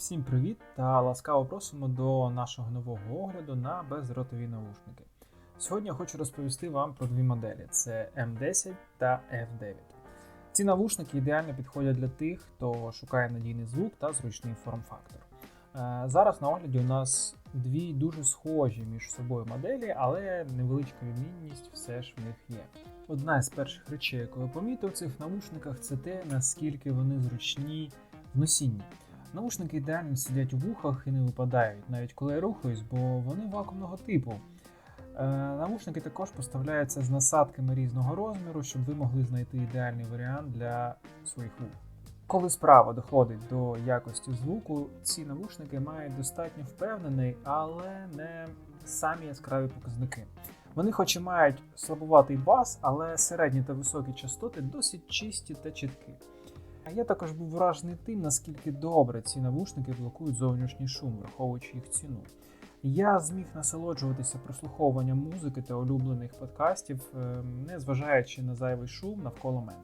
Всім привіт та ласкаво просимо до нашого нового огляду на бездротові навушники. Сьогодні я хочу розповісти вам про дві моделі: це M10 та F9. Ці навушники ідеально підходять для тих, хто шукає надійний звук та зручний форм-фактор. Е, Зараз на огляді у нас дві дуже схожі між собою моделі, але невеличка відмінність все ж в них є. Одна з перших речей, яку я помітив в цих навушниках, це те, наскільки вони зручні в носінні. Навушники ідеально сидять у вухах і не випадають, навіть коли я рухаюсь, бо вони вакуумного типу. Е, навушники також поставляються з насадками різного розміру, щоб ви могли знайти ідеальний варіант для своїх вух. Коли справа доходить до якості звуку, ці навушники мають достатньо впевнений, але не самі яскраві показники. Вони, хоч і мають слабуватий бас, але середні та високі частоти досить чисті та чіткі. А я також був вражений тим, наскільки добре ці навушники блокують зовнішній шум, враховуючи їх ціну. Я зміг насолоджуватися прослуховуванням музики та улюблених подкастів, е, не зважаючи на зайвий шум навколо мене.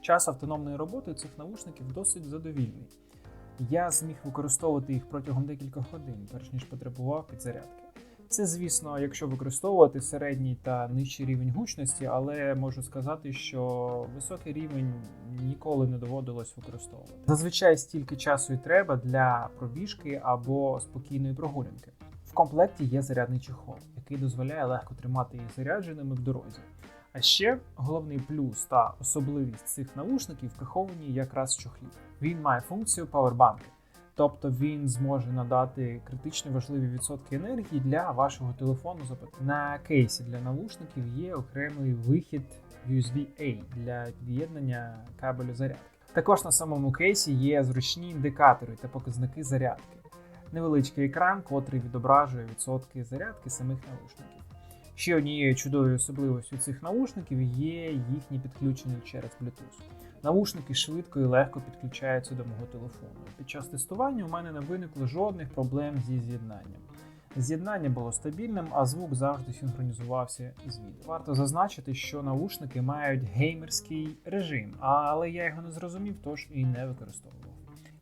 Час автономної роботи цих навушників досить задовільний. Я зміг використовувати їх протягом декількох годин, перш ніж потребував підзарядки. Це, звісно, якщо використовувати середній та нижчий рівень гучності, але можу сказати, що високий рівень ніколи не доводилось використовувати. Зазвичай стільки часу і треба для пробіжки або спокійної прогулянки. В комплекті є зарядний чехол, який дозволяє легко тримати їх зарядженими в дорозі. А ще головний плюс та особливість цих навушників приховані якраз в чохлі. Він має функцію павербанки. Тобто він зможе надати критично важливі відсотки енергії для вашого телефону. На кейсі для навушників є окремий вихід USB-A для під'єднання кабелю зарядки. Також на самому кейсі є зручні індикатори та показники зарядки, невеличкий екран, котрий відображує відсотки зарядки самих навушників. Ще однією чудовою особливостю цих навушників є їхнє підключення через Bluetooth. Навушники швидко і легко підключаються до мого телефону. Під час тестування у мене не виникло жодних проблем зі з'єднанням. З'єднання було стабільним, а звук завжди синхронізувався з відео. Варто зазначити, що навушники мають геймерський режим, але я його не зрозумів, тож і не використовував.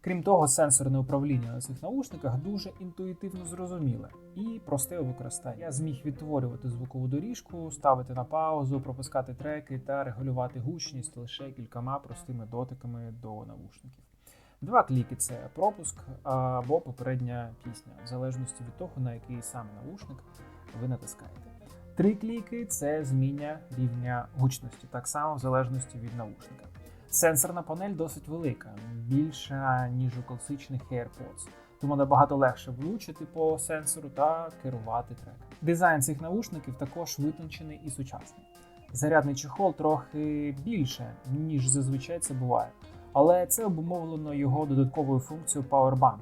Крім того, сенсорне управління на цих навушниках дуже інтуїтивно зрозуміле і просте у використанні. Я зміг відтворювати звукову доріжку, ставити на паузу, пропускати треки та регулювати гучність лише кількома простими дотиками до навушників. Два кліки це пропуск або попередня пісня, в залежності від того, на який саме навушник ви натискаєте. Три кліки це зміння рівня гучності, так само в залежності від навушника. Сенсорна панель досить велика, більша, ніж у класичних AirPods, тому набагато легше влучити по сенсору та керувати треком. Дизайн цих наушників також витончений і сучасний. Зарядний чехол трохи більше, ніж зазвичай це буває, але це обумовлено його додатковою функцією Powerbank.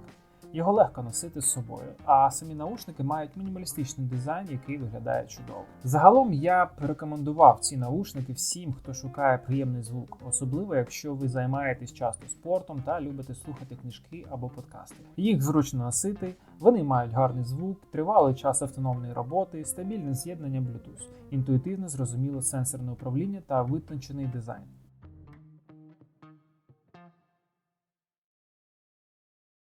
Його легко носити з собою, а самі наушники мають мінімалістичний дизайн, який виглядає чудово. Загалом я б рекомендував ці наушники всім, хто шукає приємний звук, особливо якщо ви займаєтесь часто спортом та любите слухати книжки або подкасти. Їх зручно носити, вони мають гарний звук, тривалий час автономної роботи, стабільне з'єднання Bluetooth, інтуїтивно зрозуміле сенсорне управління та витончений дизайн.